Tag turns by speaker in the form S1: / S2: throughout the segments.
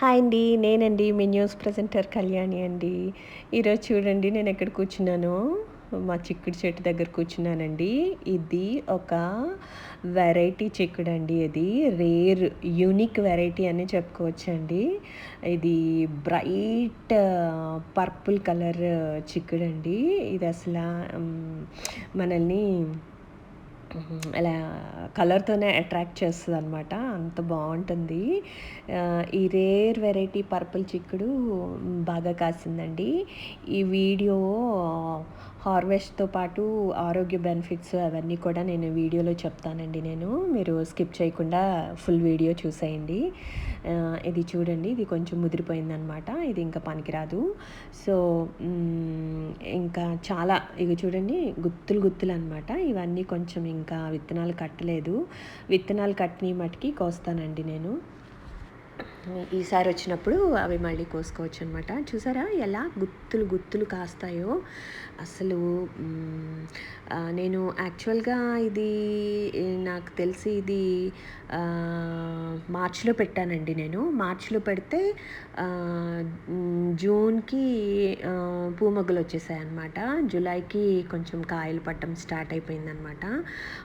S1: Hi అండి నేనండి మీ news presenter Kalyani అండి. ఈరోజు చూడండి నేను ఎక్కడ కూర్చున్నాను? మా చిక్కుడు చెట్టు దగ్గర కూర్చున్నానండి. ఇది ఒక వెరైటీ చిక్కుడు అండి ఇది. రేర్ యూనిక్ వెరైటీ అని చెప్పుకోవచ్చండి. ఇది బ్రైట్ పర్పుల్ కలర్ చిక్కుడు అండి ఇది అసలు మనల్ని అలా కలర్తోనే అట్రాక్ట్ చేస్తుంది అనమాట అంత బాగుంటుంది. ఈ రేర్ వెరైటీ పర్పుల్ చిక్కుడు బాగా కాసిందండి. ఈ వీడియో హార్వెస్ట్తో పాటు ఆరోగ్య బెనిఫిట్స్ అవన్నీ కూడా నేను వీడియోలో చెప్తానండి నేను. మీరు స్కిప్ చేయకుండా ఫుల్ వీడియో చూసేయండి. ఇది చూడండి ఇది కొంచెం ముదిరిపోయిందనమాట. ఇది ఇంకా పనికిరాదు. సో ఇంకా చాలా ఇవి చూడండి గుత్తులు గుత్తులు అనమాట ఇవన్నీ కొంచెం ఇంకా విత్తనాలు కట్టలేదు. విత్తనాలు కట్టిన మటుకి కోస్తానండి నేను. ఈసారి వచ్చినప్పుడు అవి మళ్ళీ కోసుకోవచ్చు అనమాట చూసారా ఎలా గుత్తులు గుత్తులు కాస్తాయో? అసలు నేను యాక్చువల్గా ఇది నాకు తెలిసి ఇది మార్చిలో పెట్టానండి నేను. మార్చిలో పెడితే జూన్కి పూమొగ్గులు వచ్చేసాయి అనమాట జూలైకి కొంచెం కాయలు పట్టడం స్టార్ట్ అయిపోయిందనమాట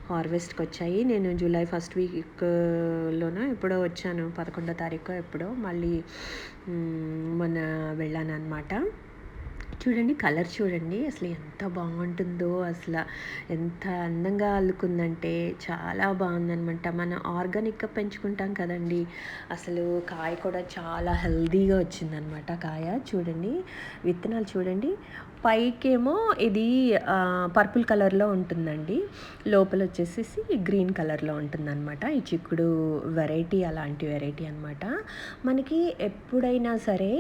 S1: హార్వెస్ట్కి వచ్చాయి నేను జూలై ఫస్ట్ వీక్లోనో ఎప్పుడో వచ్చాను పదకొండో తారీఖు ఎప్పుడో మళ్ళీ మొన్న వెళ్ళాను అనమాట చూడండి కలర్ చూడండి. అసలు ఎంత బాగుంటుందో అసలు ఎంత అందంగా అల్లుకుందంటే చాలా బాగుందనమాట మనం ఆర్గానిక్గా పెంచుకుంటాం కదండి. అసలు కాయ కూడా చాలా హెల్దీగా వచ్చిందనమాట కాయ. చూడండి విత్తనాలు చూడండి. పైకేమో ఇది పర్పుల్ కలర్లో ఉంటుందండి. లోపల వచ్చేసేసి గ్రీన్ కలర్లో ఉంటుందన్నమాట. ఈ చిక్కుడు వెరైటీ అలాంటి వెరైటీ అనమాట మనకి ఎప్పుడైనా సరే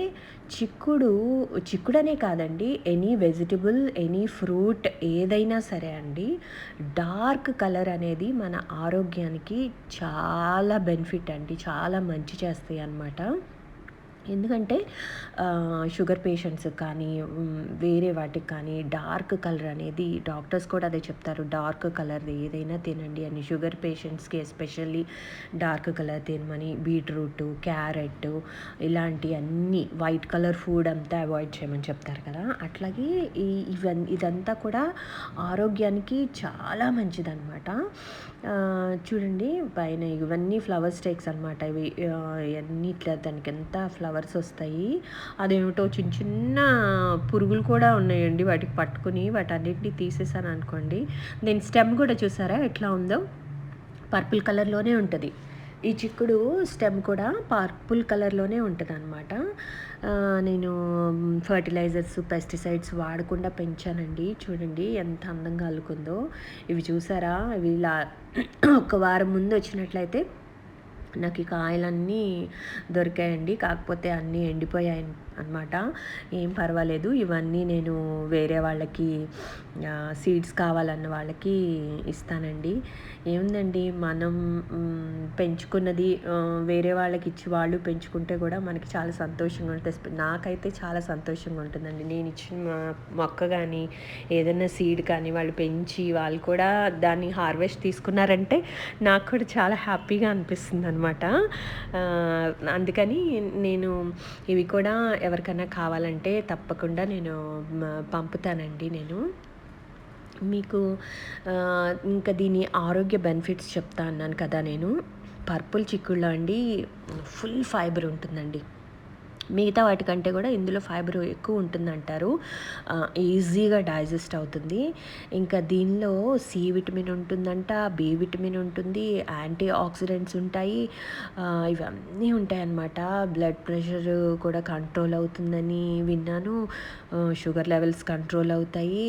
S1: చిక్కుడు చిక్కుడనే కాదండి. అండి. ఎనీ వెజిటబుల్ ఎనీ ఫ్రూట్ ఏదైనా సరే అండి డార్క్ కలర్ అనేది మన ఆరోగ్యానికి చాలా బెనిఫిట్ అండి. చాలా మంచి చేస్తాయి అన్నమాట. ఎందుకంటే షుగర్ పేషెంట్స్ కానీ వేరే వాటికి కానీ డార్క్ కలర్ అనేది డాక్టర్స్ కూడా అదే చెప్తారు డార్క్ కలర్ ఏదైనా తినండి అని. షుగర్ పేషెంట్స్కి ఎస్పెషల్లీ డార్క్ కలర్ తినమని బీట్రూట్ క్యారెట్ ఇలాంటి అన్ని వైట్ కలర్ ఫుడ్ అంతా అవాయిడ్ చేయమని చెప్తారు కదా. అట్లాగే ఈ ఇవన్ ఇదంతా కూడా ఆరోగ్యానికి చాలా మంచిదన్నమాట. చూడండి పైన ఇవన్నీ ఫ్లవర్ స్టేక్స్ అనమాట ఇవి ఇవన్నీ ఇట్లా దానికి ఎంత ఫ్లవర్స్ వస్తాయి. అదేమిటో చిన్న చిన్న పురుగులు కూడా ఉన్నాయండి. వాటికి పట్టుకుని వాటన్నిటిని తీసేసాను అనుకోండి. దీని స్టెమ్ కూడా చూసారా ఎట్లా ఉందో? పర్పుల్ కలర్లోనే ఉంటుంది. ఈ చిక్కుడు స్టెమ్ కూడా పర్పుల్ కలర్లోనే ఉంటుంది అనమాట నేను ఫర్టిలైజర్స్ పెస్టిసైడ్స్ వాడకుండా పెంచానండి. చూడండి ఎంత అందంగా అల్లుకుందో. ఇవి చూసారా? ఇవి ఇలా ఒక వారం ముందు వచ్చినట్లయితే నాకు ఈ కాయలన్నీ దొరికాయండి. కాకపోతే అన్నీ ఎండిపోయాయి అనమాట ఏం పర్వాలేదు. ఇవన్నీ నేను వేరే వాళ్ళకి సీడ్స్ కావాలన్న వాళ్ళకి ఇస్తానండి. ఏముందండి? మనం పెంచుకున్నది వేరే వాళ్ళకి ఇచ్చి వాళ్ళు పెంచుకుంటే కూడా మనకి చాలా సంతోషంగా ఉంటుంది. నాకైతే చాలా సంతోషంగా ఉంటుందండి. నేను ఇచ్చిన మొక్క కానీ ఏదైనా సీడ్ కానీ వాళ్ళు పెంచి వాళ్ళు కూడా దాన్ని హార్వెస్ట్ తీసుకున్నారంటే నాకు కూడా చాలా హ్యాపీగా అనిపిస్తుంది అనమాట అందుకని నేను ఇవి కూడా ఎవరికైనా కావాలంటే తప్పకుండా నేను పంపుతానండి నేను. మీకు ఇంకా దీని ఆరోగ్య బెనిఫిట్స్ చెప్తా అన్నాను కదా నేను. పర్పుల్ చిక్కుడులో అండి ఫుల్ ఫైబర్ ఉంటుందండి. మిగతా వాటికంటే కూడా ఇందులో ఫైబర్ ఎక్కువ ఉంటుందంటారు. ఈజీగా డైజెస్ట్ అవుతుంది. ఇంకా దీనిలో సి విటమిన్ ఉంటుందంట బి విటమిన్ ఉంటుంది యాంటీ ఆక్సిడెంట్స్ ఉంటాయి ఇవన్నీ ఉంటాయన్నమాట. బ్లడ్ ప్రెషర్ కూడా కంట్రోల్ అవుతుందని విన్నాను. షుగర్ లెవెల్స్ కంట్రోల్ అవుతాయి.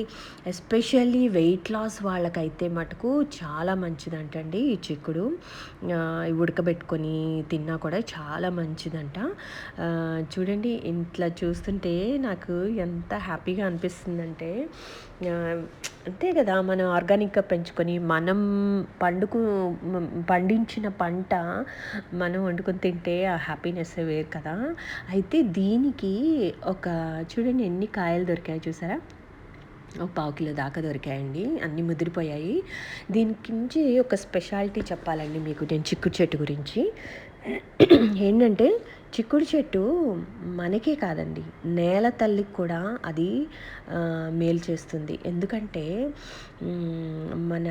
S1: ఎస్పెషల్లీ వెయిట్ లాస్ వాళ్ళకైతే మటుకు చాలా మంచిదంటండి ఈ చిక్కుడు. ఉడకబెట్టుకొని తిన్నా కూడా చాలా మంచిదంట. చూడండి ఇంట్లో చూస్తుంటే నాకు ఎంత హ్యాపీగా అనిపిస్తుందంటే అంతే కదా మనం ఆర్గానిక్గా పెంచుకొని మనం పండుకు పండించిన పంట మనం వండుకొని తింటే ఆ హ్యాపీనెస్ వేరు కదా. అయితే దీనికి ఒక చూడండి ఎన్ని కాయలు దొరికాయి చూసారా? ఒక పావు కిలో దాకా దొరికాయండి అన్నీ ముదిరిపోయాయి. దీనికి నుంచి ఒక స్పెషాలిటీ చెప్పాలండి మీకు నేను చిక్కుడు చెట్టు గురించి. ఏంటంటే చిక్కుడు చెట్టు మనకే కాదండి. నేల తల్లికి కూడా అది మేలు చేస్తుంది. ఎందుకంటే మన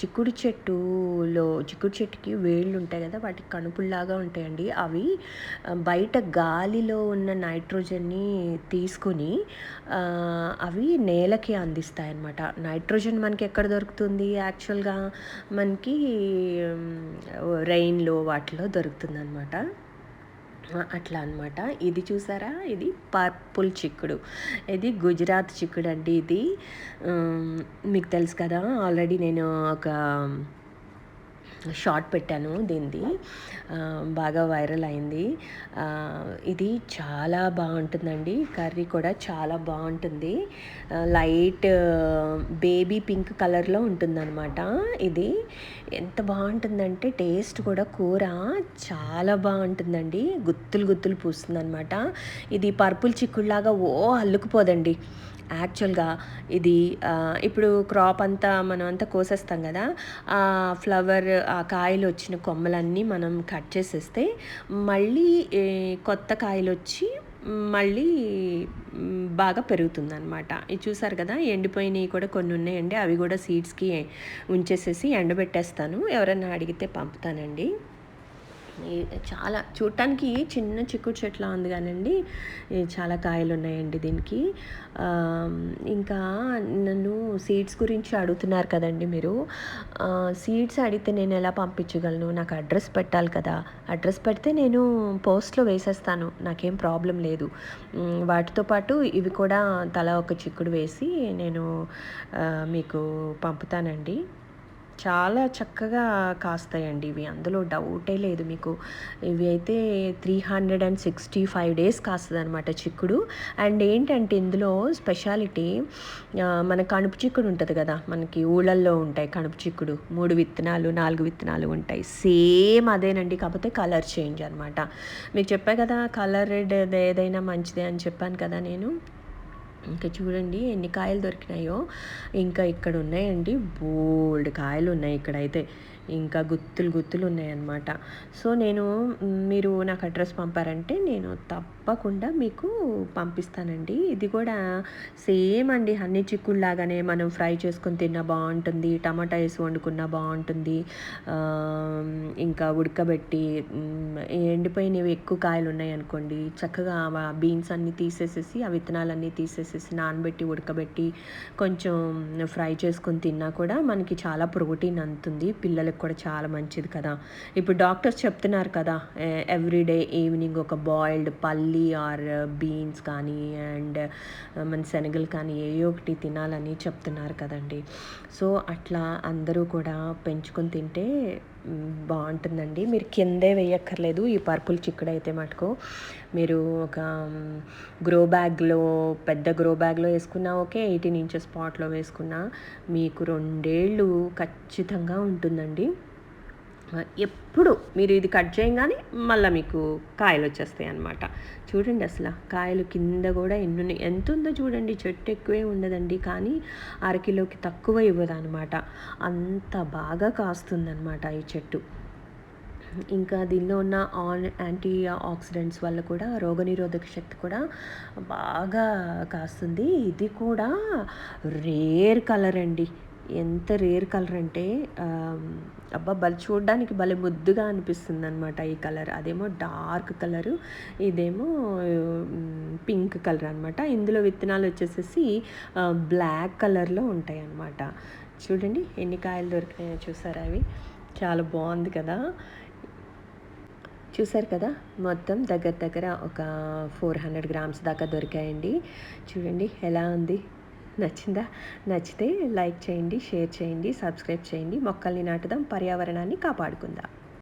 S1: చిక్కుడు చెట్టులో చిక్కుడు చెట్టుకి వేళ్ళు ఉంటాయి కదా వాటికి కణుపుల్లాగా ఉంటాయండి. అవి బయట గాలిలో ఉన్న నైట్రోజన్ని తీసుకుని అవి నేలకి అందిస్తాయి అన్నమాట నైట్రోజన్ మనకి ఎక్కడ దొరుకుతుంది? యాక్చువల్గా మనకి రెయిన్లో వాటిలో దొరుకుతుంది అనమాట అట్లా అనమాట ఇది చూసారా? ఇది పర్పుల్ చిక్కుడు. ఇది గుజరాత్ చిక్కుడు అండి ఇది. మీకు తెలుసు కదా ఆల్రెడీ నేను ఒక షార్ట్ పెట్టాను దీనిది. బాగా వైరల్ అయింది. ఇది చాలా బాగుంటుందండి. కర్రీ కూడా చాలా బాగుంటుంది. లైట్ బేబీ పింక్ కలర్లో ఉంటుందన్నమాట ఇది. ఎంత బాగుంటుందంటే టేస్ట్ కూడా కూర చాలా బాగుంటుందండి. గుత్తులు గుత్తులు పూస్తుందన్నమాట. ఇది పర్పుల్ చిక్కుడులాగా ఓ అల్లుకుపోదండి. యాక్చువల్గా ఇది ఇప్పుడు క్రాప్ అంతా మనం అంతా కోసేస్తాం కదా ఆ ఫ్లవర్ ఆ కాయలు వచ్చిన కొమ్మలన్నీ మనం కట్ చేసేస్తే మళ్ళీ కొత్త కాయలు వచ్చి మళ్ళీ బాగా పెరుగుతుంది అనమాట ఇది చూసారు కదా ఎండిపోయినవి కూడా కొన్ని ఉన్నాయండి అవి కూడా సీడ్స్కి ఉంచేసేసి ఎండబెట్టేస్తాను. ఎవరైనా అడిగితే పంపుతానండి. చాలా చూడటానికి చిన్న చిక్కుడు చెట్ల ఉంది కానండి. చాలా కాయలు ఉన్నాయండి దీనికి. ఇంకా నన్ను సీడ్స్ గురించి అడుగుతున్నారు కదండి మీరు. సీడ్స్ అడిగితే నేను ఎలా పంపించగలను? నాకు అడ్రస్ పెట్టాలి కదా. అడ్రస్ పెడితే నేను పోస్ట్లో వేసేస్తాను. నాకేం ప్రాబ్లం లేదు. వాటితో పాటు ఇవి కూడా తల ఒక చిక్కుడు వేసి నేను మీకు పంపుతానండి. చాలా చక్కగా కాస్తాయండి ఇవి. అందులో డౌటే లేదు మీకు. ఇవి అయితే three hundred and sixty five days కాస్తుంది అనమాట చిక్కుడు. అండ్ ఏంటంటే ఇందులో స్పెషాలిటీ మన కణుపు చిక్కుడు ఉంటుంది కదా మనకి ఊళ్ళల్లో ఉంటాయి కణుపు చిక్కుడు. మూడు విత్తనాలు నాలుగు విత్తనాలు ఉంటాయి. సేమ్ అదేనండి. కాకపోతే కలర్ చేంజ్ అనమాట మీకు చెప్పా కదా కలర్ ఏదైనా మంచిదే అని చెప్పాను కదా నేను. ఇంకా చూడండి ఎన్ని కాయలు దొరికినాయో. ఇంకా ఇక్కడ ఉన్నాయండి బోల్డ్ కాయలు ఉన్నాయి ఇక్కడైతే. ఇంకా గుత్తులు గుత్తులు ఉన్నాయన్నమాట. సో నేను మీరు నాకు అడ్రస్ పంపారంటే నేను తప్పకుండా మీకు పంపిస్తానండి. ఇది కూడా సేమ్ అండి హన్నీ చిక్కుడులాగానే మనం ఫ్రై చేసుకొని తిన్నా బాగుంటుంది టమాటా వేసి వండుకున్నా బాగుంటుంది ఇంకా ఉడకబెట్టి ఎండిపోయినవి ఎక్కువ కాయలు ఉన్నాయి అనుకోండి చక్కగా బీన్స్ అన్నీ తీసేసేసి ఆ విత్తనాలన్నీ తీసేసేసి నానబెట్టి ఉడకబెట్టి కొంచెం ఫ్రై చేసుకొని తిన్నా కూడా మనకి చాలా ప్రోటీన్ అందుతుంది. పిల్లలకు కూడా చాలా మంచిది కదా. ఇప్పుడు డాక్టర్స్ చెప్తున్నారు కదా ఎవ్రీడే ఈవినింగ్ ఒక బాయిల్డ్ పల్లి ఆర్ బీన్స్ కానీ అండ్ మన శనగలు కానీ ఏ ఒకటి తినాలని చెప్తున్నారు కదండి. సో అట్లా అందరూ కూడా పెంచుకొని తింటే బాగుంటుందండి. మీరు కిందే వేయక్కర్లేదు. ఈ పర్పుల్ చిక్కుడు అయితే మటుకు మీరు ఒక గ్రో బ్యాగ్లో పెద్ద గ్రో బ్యాగ్లో వేసుకున్నా ఓకే ఎయిటీన్ ఇంచెస్ స్పాట్లో వేసుకున్నా మీకు రెండేళ్ళు ఖచ్చితంగా ఉంటుందండి. ఎప్పుడు మీరు ఇది కట్ చేయగానే మళ్ళీ మీకు కాయలు వచ్చేస్తాయి అనమాట చూడండి అసలు కాయలు కింద కూడా ఎన్ని ఎంత ఉందో చూడండి చెట్టు ఎక్కువే ఉండదండి కానీ అరకిలోకి తక్కువ ఇవ్వదు అనమాట అంత బాగా కాస్తుందన్నమాట ఈ చెట్టు. ఇంకా దీనిలో ఉన్న ఆన్ యాంటీ ఆక్సిడెంట్స్ వల్ల కూడా రోగనిరోధక శక్తి కూడా బాగా కాస్తుంది. ఇది కూడా రేర్ కలర్ అండి. ఎంత రేర్ కలర్ అంటే అబ్బా బలి చూడడానికి భలే ముద్దుగా అనిపిస్తుంది అనమాట ఈ కలర్. అదేమో డార్క్ కలరు ఇదేమో పింక్ కలర్ అనమాట ఇందులో విత్తనాలు వచ్చేసేసి బ్లాక్ కలర్లో ఉంటాయి అన్నమాట చూడండి ఎన్ని కాయలు దొరికినాయో చూసారా అవి? చాలా బాగుంది కదా? చూసారు కదా? మొత్తం దగ్గర దగ్గర ఒక ఫోర్ హండ్రెడ్ గ్రామ్స్ దాకా దొరికాయండి. చూడండి ఎలా ఉంది? నచ్చిందా? నచ్చితే లైక్ చేయండి షేర్ చేయండి సబ్స్క్రైబ్ చేయండి. మొక్కల్ని నాటుదాం పర్యావరణాన్ని కాపాడుకుందాం.